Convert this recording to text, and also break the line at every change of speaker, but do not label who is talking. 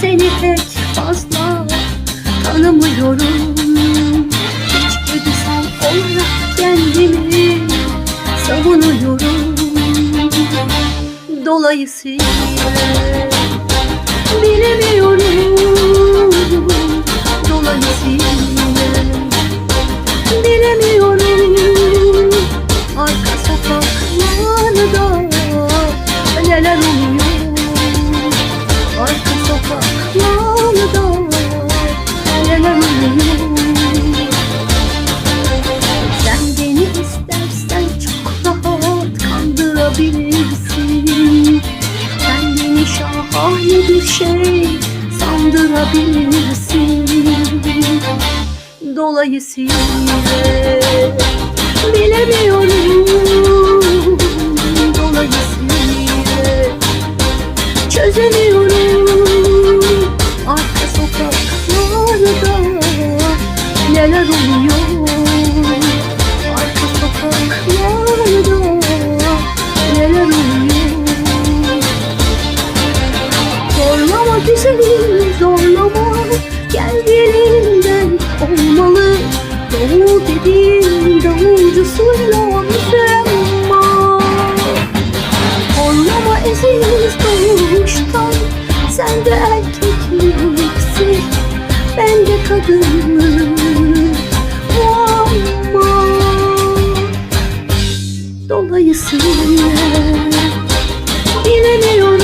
seni pek fazla tanımıyorum. İçgüdüsel olarak kendimi savunuyorum. Dolayısıyla bilemiyorum kandırabilirsin Sen beni şahane bir şey sandırabilirsin. Dolayısıyla bilemiyorum. Dolayısıyla çözemiyorum Güzelim zorlama. Gel elimden olmalı. Davul dediğin davulcusuyla müsemma Horlama eziniz doğuştan. Sen de erkekliksin. Ben de kadınım. Ama Dolayısıyla Bilemiyorum